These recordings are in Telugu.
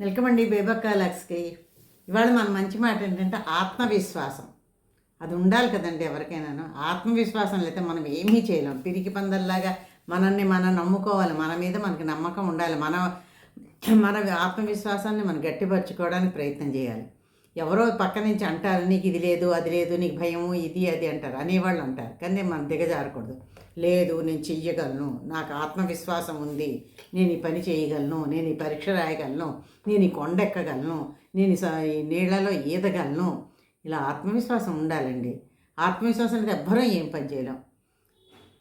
వెల్కమ్ అండి లక్స్కి. ఇవాళ మన మంచి మాట ఏంటంటే ఆత్మవిశ్వాసం. అది ఉండాలి కదండి ఎవరికైనాను. ఆత్మవిశ్వాసం లేకపోతే మనం ఏమీ చేయలేం. పిరికి పందల్లాగా మనల్ని మనం నమ్ముకోవాలి. మన మీద మనకి నమ్మకం ఉండాలి. మన మన ఆత్మవిశ్వాసాన్ని మనం గట్టిపరచుకోవడానికి ప్రయత్నం చేయాలి. ఎవరో పక్క నుంచి అంటారు నీకు ఇది లేదు అది లేదు నీకు భయము ఇది అది అంటారు. అనేవాళ్ళు అంటారు. కానీ మనం దిగజారకూడదు లేదు నేను చెయ్యగలను. నాకు ఆత్మవిశ్వాసం ఉంది. నేను ఈ పని చేయగలను. నేను ఈ పరీక్ష రాయగలను. నేను ఈ కొండ ఎక్కగలను. నేను ఈ స- ఈ ఈదగలను. ఇలా ఆత్మవిశ్వాసం ఉండాలండి. ఆత్మవిశ్వాసం అంటే ఎవ్వరూ ఏం పని చేయలేం.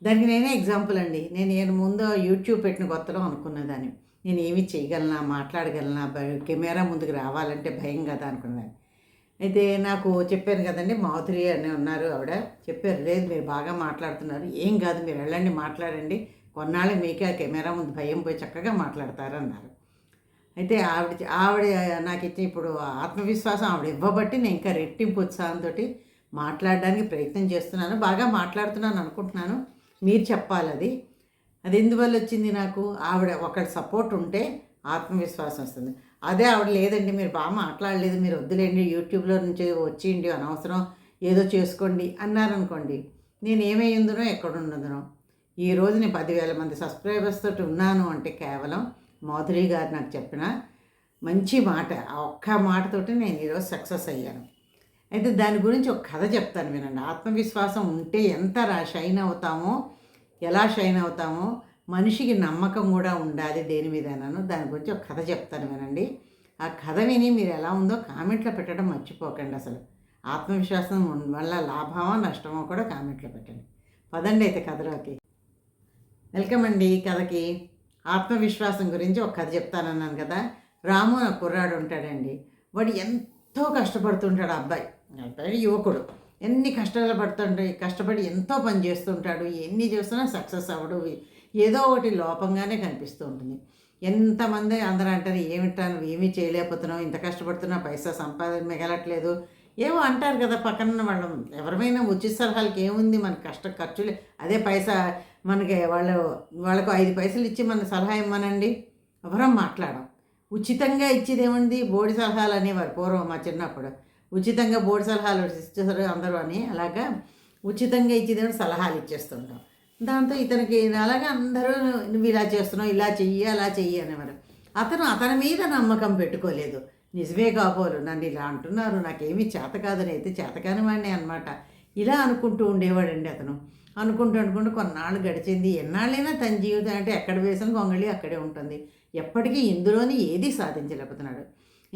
దానికి నేనే ఎగ్జాంపుల్ అండి. నేను నేను ముందు యూట్యూబ్ పెట్టిన కొత్తలో అనుకున్నదాన్ని. నేను ఏమి చేయగలనా మాట్లాడగలనా భయ- కెమెరా ముందుకు రావాలంటే భయం కదా అనుకున్నాను అయితే నాకు చెప్పాను కదండి మాధురి అని ఉన్నారు ఆవిడ. చెప్పారు లేదు మీరు బాగా మాట్లాడుతున్నారు. ఏం కాదు మీరు వెళ్ళండి మాట్లాడండి. కొన్నాళ్ళు మీకే ఆ కెమెరా ముందు భయం పోయి చక్కగా మాట్లాడతారు అన్నారు అయితే ఆవిడ ఆవిడ నాకు ఇచ్చిన ఇప్పుడు ఆత్మవిశ్వాసం ఆవిడ ఇవ్వబట్టి నేను ఇంకా రెట్టింపు ఉత్సాహంతో మాట్లాడడానికి ప్రయత్నం చేస్తున్నాను బాగా మాట్లాడుతున్నాను అనుకుంటున్నాను. మీరు చెప్పాలి అది. అది ఎందువల్ల వచ్చింది నాకు? ఆవిడ ఒకటి సపోర్ట్ ఉంటే ఆత్మవిశ్వాసం వస్తుంది. అదే ఆవిడ లేదండి మీరు బాగా మాట్లాడలేదు మీరు వద్దులేండి యూట్యూబ్లో నుంచి వచ్చిండి అనవసరం ఏదో చేసుకోండి అన్నారనుకోండి నేను ఏమైందినో ఎక్కడున్నదనో ఈ రోజు నేను పదివేల మంది సబ్స్క్రైబర్స్ తోటి ఉన్నాను అంటే కేవలం మాధురి గారు నాకు చెప్పిన మంచి మాట ఆ ఒక్క మాటతోటి నేను ఈరోజు సక్సెస్ అయ్యాను. అయితే దాని గురించి ఒక కథ చెప్తాను వినండి. ఆత్మవిశ్వాసం ఉంటే ఎంత రా షైన్ అవుతామో ఎలా షైన్ అవుతామో మనిషికి నమ్మకం కూడా ఉండాలి దేని మీదనను. దాని గురించి ఒక కథ చెప్తాను వినండి. ఆ కథ విని మీరు ఎలా ఉందో కామెంట్లో పెట్టడం మర్చిపోకండి అసలు. ఆత్మవిశ్వాసం వల్ల లాభమో నష్టమో కూడా కామెంట్లో పెట్టండి. పదండి అయితే కథలోకి. వెల్కమ్ అండి కథకి. ఆత్మవిశ్వాసం గురించి ఒక కథ చెప్తానన్నాను కదా. రాము అనే కుర్రాడు ఉంటాడండి. వాడు ఎంతో కష్టపడుతుంటాడు ఆ అబ్బాయి. అబ్బాయి యువకుడు. ఎన్ని కష్టాలు పడుతుంటే కష్టపడి ఎంతో పని చేస్తుంటాడు ఎన్ని చేస్తున్నా సక్సెస్ అవ్వడు. ఏదో ఒకటి లోపంగానే కనిపిస్తూ ఉంటుంది. ఎంతమంది అందరూ అంటారు ఏమిటా నువ్వు ఏమీ చేయలేకపోతున్నావు ఇంత కష్టపడుతున్నా పైసా సంపాదన మిగలట్లేదు. ఏమో అంటారు కదా పక్కన వాళ్ళం. ఎవరిమైనా ఉచిత సలహాలకి ఏముంది? మన కష్ట ఖర్చులే. అదే పైసా మనకి వాళ్ళు వాళ్ళకు ఐదు పైసలు ఇచ్చి మన సలహా ఇమ్మనండి. ఎవరం మాట్లాడం ఉచితంగా ఇచ్చేది ఏముంది? బోడి సలహాలు అనేవారు పూర్వం మా చిన్నప్పుడు. ఉచితంగా బోర్డు సలహాలు ఇచ్చేసారు అందరూ అని అలాగా ఉచితంగా ఇచ్చేదేమో సలహాలు ఇచ్చేస్తుంటాం. దాంతో ఇతనికి అలాగా అందరూ నువ్వు ఇలా చేస్తున్నావు ఇలా చెయ్యి అలా చెయ్యి అనేవారు. అతను అతని మీద నమ్మకం పెట్టుకోలేదు. నిజమే కాబోలు నన్ను ఇలా అంటున్నారు నాకేమీ చేత కాదని అయితే చేతకాని వాడిని అనమాట ఇలా అనుకుంటూ ఉండేవాడండి అతను. అనుకుంటూ అనుకుంటూ కొన్నాళ్ళు గడిచింది. ఎన్నాళ్ళైనా తన జీవితం అంటే ఎక్కడ వేసిన గొంగళి అక్కడే ఉంటుంది. ఎప్పటికీ ఇందులోని ఏది సాధించలేకపోతున్నాడు.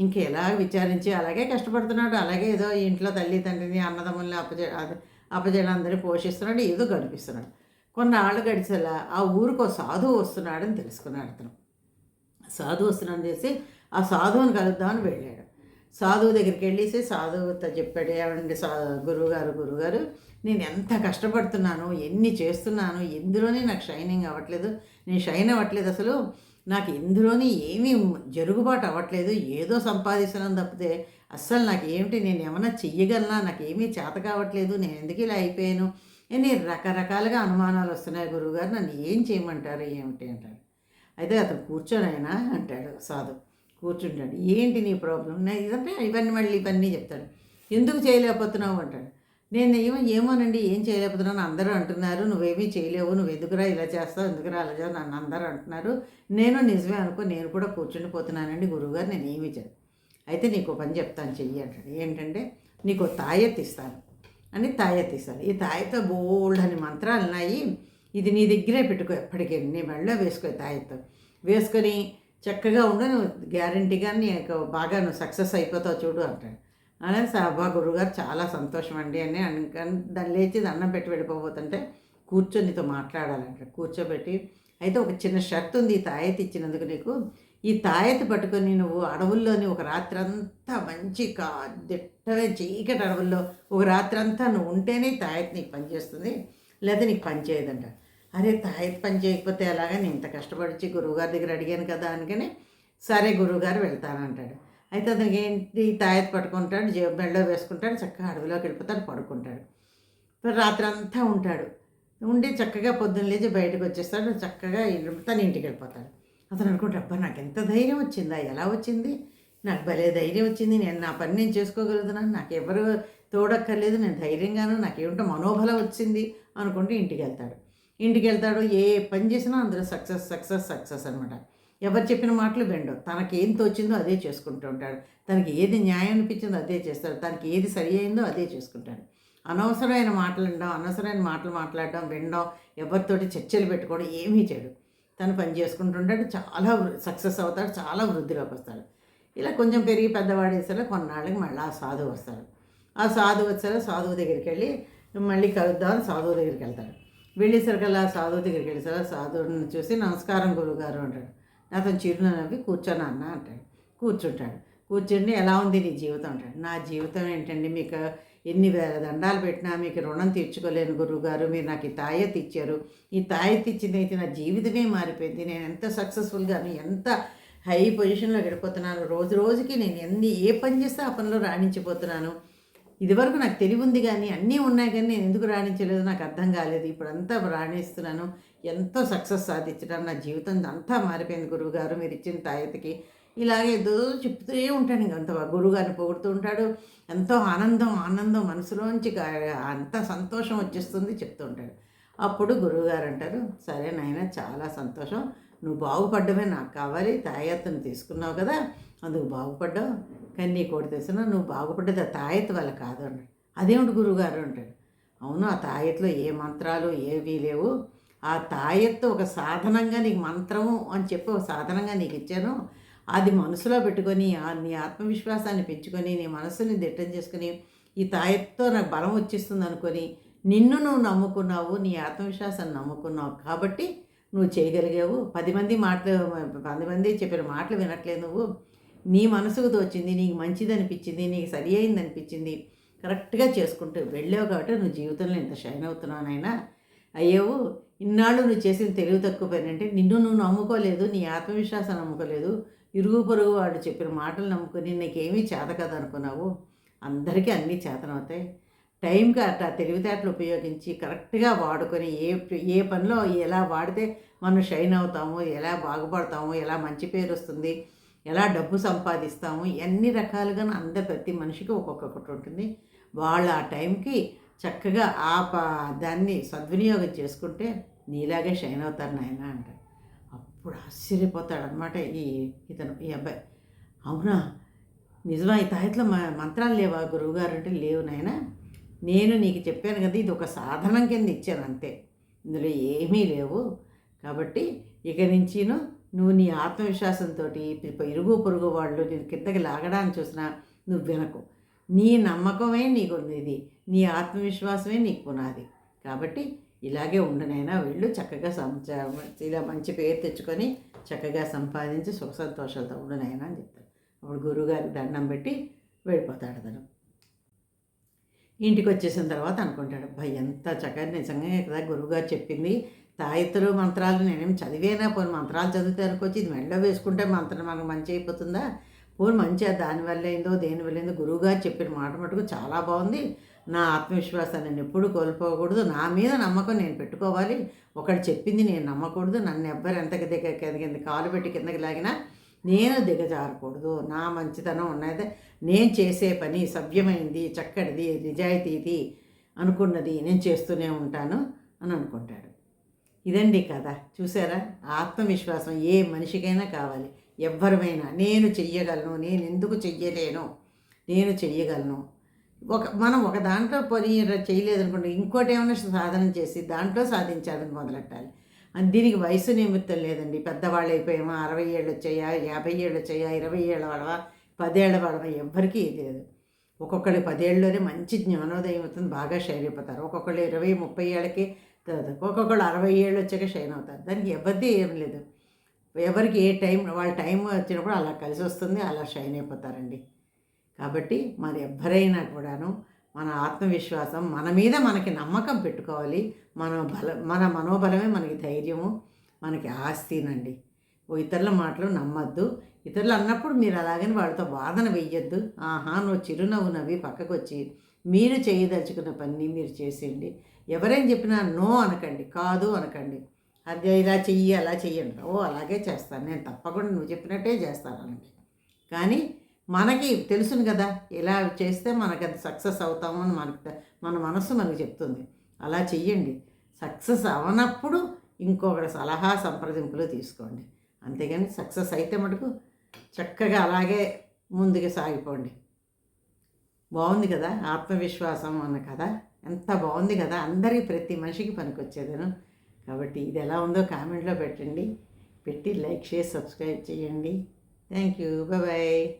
ఇంకెలా విచారించి అలాగే కష్టపడుతున్నాడు. అలాగే ఏదో ఇంట్లో తల్లి తండ్రిని అన్నదమ్ముల్ని అపజ అది అప్పజలందరినీ పోషిస్తున్నాడు ఏదో గడిపిస్తున్నాడు. కొన్నాళ్ళు గడిచేలా ఆ ఊరికి సాధువు వస్తున్నాడని తెలుసుకున్నాడు అతను. సాధువు వస్తున్నాడని చేసి ఆ సాధువుని కలుద్దామని వెళ్ళాడు. సాధువు దగ్గరికి వెళ్ళేసి సాధువుతో చెప్పాడు ఏమండి సా గురువుగారు గురువుగారు నేను ఎంత కష్టపడుతున్నాను ఎన్ని చేస్తున్నాను ఎందులోనే నాకు షైనింగ్ అవ్వట్లేదు నేను షైన్ అవ్వట్లేదు అసలు నాకు ఎందులోని ఏమీ జరుగుబాటు అవ్వట్లేదు. ఏదో సంపాదిస్తున్నాను తప్పితే అస్సలు నాకు ఏమిటి నేను ఏమైనా చెయ్యగలనా? నాకు ఏమీ చేత కావట్లేదు. నేను ఎందుకు ఇలా అయిపోయాను? అని రకరకాలుగా అనుమానాలు వస్తున్నాయి. గురువుగారు నన్ను ఏం చేయమంటారు? ఏమిటి అంటాడు. అయితే అతను కూర్చొని అంటాడు సాధు కూర్చుంటాడు. ఏంటి నీ ప్రాబ్లం ఇదంటే ఇవన్నీ మళ్ళీ ఇవన్నీ చెప్తాడు. ఎందుకు చేయలేకపోతున్నావు? అంటాడు. నేను ఏమో ఏమోనండి ఏం చేయలేకపోతున్నాను అందరూ అంటున్నారు నువ్వేమీ చేయలేవు నువ్వు ఎందుకురా ఇలా చేస్తావు ఎందుకురా అలా చేస్తావు నన్ను అందరూ అంటున్నారు. నేను నిజమే అనుకో నేను కూడా కూర్చుండిపోతున్నానండి గురువుగారు నేను ఏమీ చేయను. అయితే నీకు పని చెప్తాను చెయ్యి అంటాడు. ఏంటంటే నీకు తాయెత్ ఇస్తాను. అని తాయెత్ ఈ తాయెత్తో బోల్డ్ అని మంత్రాలు ఉన్నాయి. ఇది నీ దగ్గరే పెట్టుకో ఎప్పటికీ నీ మెళ్ళో వేసుకో ఈ తాయెత్తు. వేసుకొని చక్కగా ఉండు నువ్వు గ్యారంటీగా నీకు బాగా నువ్వు సక్సెస్ అయిపోతావు చూడు అంటాడు. అలా సాబా గురుగారు చాలా సంతోషం అండి అని దాన్ని లేచి దండం పెట్టి వెళ్ళిపోబోతుంటే కూర్చొనితో మాట్లాడాలంట కూర్చోబెట్టి అయితే ఒక చిన్న షర్ట్ ఉంది ఈ తాయెత్ ఇచ్చినందుకు నీకు. ఈ తాయెత్తు పట్టుకొని నువ్వు అడవుల్లోని ఒక రాత్రి అంతా మంచి కా దిట్టమే చీకటి అడవుల్లో ఒక రాత్రి అంతా నువ్వు ఉంటేనే ఈ నీకు పనిచేస్తుంది లేదా నీకు పని చేయదంట అరే తాయెత్తు పని చేయకపోతే ఎలాగా నేను ఇంత కష్టపడిచి గురువుగారి దగ్గర అడిగాను కదా అనుకని సరే గురువుగారు వెళ్తానంటాడు. అయితే అతనికి ఏంటి తాయత్ పట్టుకుంటాడు జేబు మెడలో వేసుకుంటాడు చక్కగా అడవిలోకి వెళ్ళిపోతాడు పడుకుంటాడు. రాత్రి అంతా ఉంటాడు. ఉండి చక్కగా పొద్దున్న లేచి బయటకు వచ్చేస్తాడు చక్కగా తన ఇంటికి వెళ్ళిపోతాడు. అతను అనుకుంటే అబ్బా నాకు ఎంత ధైర్యం వచ్చిందా ఎలా వచ్చింది? నాకు భలే ధైర్యం వచ్చింది నేను నా పని నేను చేసుకోగలుగుతున్నాను నాకు ఎవరు తోడక్కర్లేదు నేను ధైర్యంగాను నాకేమిటో మనోబలం వచ్చింది అనుకుంటే ఇంటికి వెళ్తాడు. ఇంటికి వెళ్తాడు ఏ పని చేసినా అందులో సక్సెస్ సక్సెస్ సక్సెస్ అనమాట ఎవరు చెప్పిన మాటలు వినడు. తనకి ఏం తోచిందో అదే చేసుకుంటూ ఉంటాడు. తనకి ఏది న్యాయం అనిపించిందో అదే చేస్తాడు. తనకి ఏది సరి అయిందో అదే చేసుకుంటాడు. అనవసరమైన మాటలు వినడం అనవసరమైన మాటలు మాట్లాడడం వినడం ఎవరితోటి చర్చలు పెట్టుకోవడం ఏమీ చేయడు తను పని చేసుకుంటుంటాడు చాలా సక్సెస్ అవుతాడు. చాలా వృద్ధిలోకి వస్తాడు. ఇలా కొంచెం పెరిగి పెద్దవాడేసరికి కొన్నాళ్ళకి మళ్ళీ ఆ సాధువు వస్తాడు. ఆ సాధువు వచ్చారో సాధువు దగ్గరికి వెళ్ళి మళ్ళీ కలుద్దాం సాధువు దగ్గరికి వెళ్తాడు. వెళ్ళేసరికల్లా సాధువు దగ్గరికి వెళ్ళేసరికి సాధువుని చూసి నమస్కారం గురువుగారు అంటాడు. అతను చిరునవ్వి కూర్చొని అన్న అంటాడు. కూర్చుంటాడు. కూర్చుండి ఎలా ఉంది నీ జీవితం అంటాడు. నా జీవితం ఏంటండి? మీకు ఎన్ని వేల దండాలు పెట్టినా మీకు రుణం తీర్చుకోలేను గురువుగారు. మీరు నాకు ఈ తాయెత్తు ఇచ్చారు. ఈ తాయెత్తు ఇచ్చిందైతే నా జీవితమే మారిపోయింది. నేను ఎంత సక్సెస్ఫుల్గాను ఎంత హై పొజిషన్లో గడిపోతున్నాను రోజు రోజుకి నేను ఎన్ని ఏ పని చేస్తే ఆ పనిలో రాణించిపోతున్నాను. ఇదివరకు నాకు తెలివి ఉంది కానీ అన్నీ ఉన్నాయి కానీ నేను ఎందుకు రాణించలేదు నాకు అర్థం కాలేదు. ఇప్పుడంతా రాణిస్తున్నాను. ఎంతో సక్సెస్ సాధించడం నా జీవితం అంతా మారిపోయింది గురువుగారు మీరు ఇచ్చిన తాయతకి ఇలాగే ఏదో చెప్తూనే ఉంటాడు ఇంకంత గురువుగారిని పొగుడుతూ ఉంటాడు. ఎంతో ఆనందం ఆనందం మనసులోంచి అంత సంతోషం వచ్చేస్తుంది చెప్తూ ఉంటాడు. అప్పుడు గురువుగారు అంటారు సరే నాయన చాలా సంతోషం. నువ్వు బాగుపడ్డమే నాకు కావాలి. తాయత్తను తీసుకున్నావు కదా అందుకు బాగుపడ్డావు. కానీ కోడి కోటి తెలిసిన నువ్వు బాగుపడ్డది ఆ తాయెత్తు వల్ల కాదు అన్నాడు. అదేమిటి గురువుగారు? అంటాడు. అవును ఆ తాయెత్తులో ఏ మంత్రాలు ఏవీ లేవు. ఆ తాయెత్తు ఒక సాధనంగా నీకు మంత్రము అని చెప్పి ఒక సాధనంగా నీకు ఇచ్చాను. అది మనసులో పెట్టుకొని ఆ నీ ఆత్మవిశ్వాసాన్ని పెంచుకొని నీ మనసుని దిట్టం చేసుకొని ఈ తాయెత్తుతో నాకు బలం వచ్చేస్తుంది అనుకొని నిన్ను నువ్వు నమ్ముకున్నావు నీ ఆత్మవిశ్వాసాన్ని నమ్ముకున్నావు కాబట్టి నువ్వు చేయగలిగావు. పది మంది మాటలు పది మంది చెప్పిన మాటలు వినట్లేదు నువ్వు. నీ మనసుకు తోచింది నీకు మంచిది అనిపించింది నీకు సరి అయింది అనిపించింది కరెక్ట్గా చేసుకుంటూ వెళ్ళావు కాబట్టి నువ్వు జీవితంలో ఇంత షైన్ అవుతున్నావు నాయనా. అయ్యావు ఇన్నాళ్ళు నువ్వు చేసిన తెలివి తక్కువ పని అంటే నిన్ను నువ్వు నమ్ముకోలేదు నీ ఆత్మవిశ్వాసం నమ్ముకోలేదు. ఇరుగు పొరుగు వాళ్ళు చెప్పిన మాటలు నమ్ముకొని నీకేమీ చేత కదా అనుకున్నావు. అందరికీ అన్నీ చేతనవుతాయి. టైంకి అట్లా తెలివితేటలు ఉపయోగించి కరెక్ట్గా వాడుకొని ఏ ఏ పనిలో ఎలా వాడితే మనం షైన్ అవుతాము ఎలా బాగుపడతాము ఎలా మంచి పేరు వస్తుంది ఎలా డబ్బు సంపాదిస్తాము ఎన్ని రకాలుగా అందరు ప్రతి మనిషికి ఒక్కొక్కటి ఉంటుంది. వాళ్ళు ఆ టైంకి చక్కగా ఆ దాన్ని సద్వినియోగం చేసుకుంటే నీలాగే షైన్ అవుతారు నాయన అంటారు అప్పుడు ఆశ్చర్యపోతాడు అనమాట ఈ ఇతను ఈ అబ్బాయి. అవునా? నిజమా? ఈ తాయత్లో మ మంత్రాలు లేవా? గురువుగారు అంటే లేవు నాయన. నేను నీకు చెప్పాను కదా ఇది ఒక సాధనం కింద ఇచ్చాను అంతే. ఇందులో ఏమీ లేవు. కాబట్టి ఇక నుంచిను నువ్వు నీ ఆత్మవిశ్వాసంతో ఇరుగు పొరుగు వాళ్ళు నేను కిందకి లాగడానికి చూసినా నువ్వు వినకు. నీ నమ్మకమే నీకు ఇది నీ ఆత్మవిశ్వాసమే నీకు పునాది. కాబట్టి ఇలాగే ఉండనైనా వీళ్ళు చక్కగా సంచ ఇలా మంచి పేరు తెచ్చుకొని చక్కగా సంపాదించి సుఖ సంతోషాలతో ఉండనైనా అని చెప్తాడు అప్పుడు గురువుగారికి దండం పెట్టి వెళ్ళిపోతాడు అతను. ఇంటికి వచ్చేసిన తర్వాత అనుకుంటాడు భయ ఎంత చక్కగా నిజంగా కదా గురువుగారు చెప్పింది. తాయెత్తులు మంత్రాలు నేనేం చదివేనా? పోను మంత్రాలు చదివితే అనుకోవచ్చు. ఇది మెళ్ళ వేసుకుంటే మంత్రం మనకు మంచి అయిపోతుందా? పోను మంచిగా దానివల్ల అయిందో దేనివల్ల అయిందో గురువుగారు చెప్పిన మాట మటుకు చాలా బాగుంది. నా ఆత్మవిశ్వాసాన్ని నేను ఎప్పుడు కోల్పోకూడదు. నా మీద నమ్మకం నేను పెట్టుకోవాలి. ఒకటి చెప్పింది నేను నమ్మకూడదు. నన్ను ఎవ్వరు ఎంత దిగ కింద కాలు పెట్టి కిందకి లాగినా నేను దిగజారకూడదు. నా మంచితనం ఉన్నది. నేను చేసే పని సభ్యమైంది చక్కటిది నిజాయితీది అనుకున్నది నేను చేస్తూనే ఉంటాను అని అనుకుంటాడు. ఇదండి కథ. చూసారా? ఆత్మవిశ్వాసం ఏ మనిషికైనా కావాలి. ఎవ్వరమైనా నేను చెయ్యగలను నేను ఎందుకు చెయ్యలేను నేను చెయ్యగలను. ఒక మనం ఒక దాంట్లో పని చేయలేదనుకోండి ఇంకోటి ఏమైనా సాధన చేసి దాంట్లో సాధించాలని మొదలెట్టాలి. దీనికి వయసు నిమిత్తం లేదండి. పెద్దవాళ్ళు అయిపోయామా అరవై ఏళ్ళు వచ్చాయా యాభై ఏళ్ళు వచ్చాయా ఇరవై ఏళ్ళ వాడవా పదేళ్ళ వాడవా ఎవ్వరికీ ఇది లేదు. ఒక్కొక్కళ్ళు పదేళ్ళలోనే మంచి జ్ఞానోదయం అవుతుంది బాగా షైన్ అయిపోతారు ఒక్కొక్కళ్ళు ఇరవై ముప్పై ఏళ్ళకి ఒక్కొక్కళ్ళు అరవై ఏళ్ళు వచ్చాక షైన్ అవుతారు. దానికి ఎవరిది ఏం లేదు. ఎవరికి ఏ టైం వాళ్ళ టైం వచ్చినప్పుడు అలా కలిసి వస్తుంది అలా షైన్ అయిపోతారండి. కాబట్టి మరి ఎవ్వరైనా కూడాను మన ఆత్మవిశ్వాసం మన మీద మనకి నమ్మకం పెట్టుకోవాలి. మన బల మన మనోబలమే మనకి ధైర్యము మనకి ఆస్తినండి. ఓ ఇతరుల మాటలు నమ్మద్దు. ఇతరులు అన్నప్పుడు మీరు అలాగని వాళ్ళతో వాదన వెయ్యొద్దు. ఆహా నువ్వు చిరునవ్వు నవ్వి పక్కకు వచ్చి మీరు చేయదలుచుకున్న పని మీరు చేసేయండి. ఎవరైనా చెప్పినా నో అనకండి కాదు అనకండి. అది ఇలా చెయ్యి అలా చెయ్యండి ఓ అలాగే చేస్తాను. నేను తప్పకుండా నువ్వు చెప్పినట్టే చేస్తానండి కానీ మనకి తెలుసును కదా ఇలా చేస్తే మనకి అది సక్సెస్ అవుతామని మనకు మన మనసు మనకు చెప్తుంది. అలా చెయ్యండి. సక్సెస్ అవనప్పుడు ఇంకొకటి సలహా సంప్రదింపులు తీసుకోండి. అంతేగాని సక్సెస్ అయితే మటుకు చక్కగా అలాగే ముందుకు సాగిపోండి. బాగుంది కదా ఆత్మవిశ్వాసం అన్న కదా ఎంత బాగుంది కదా అందరి ప్రతి మనిషికి పనికొచ్చేదను కాబట్టి ఇది ఎలా ఉందో కామెంట్లో పెట్టండి. పెట్టి లైక్ చేసి సబ్స్క్రైబ్ చేయండి. Thank you. బాయ్.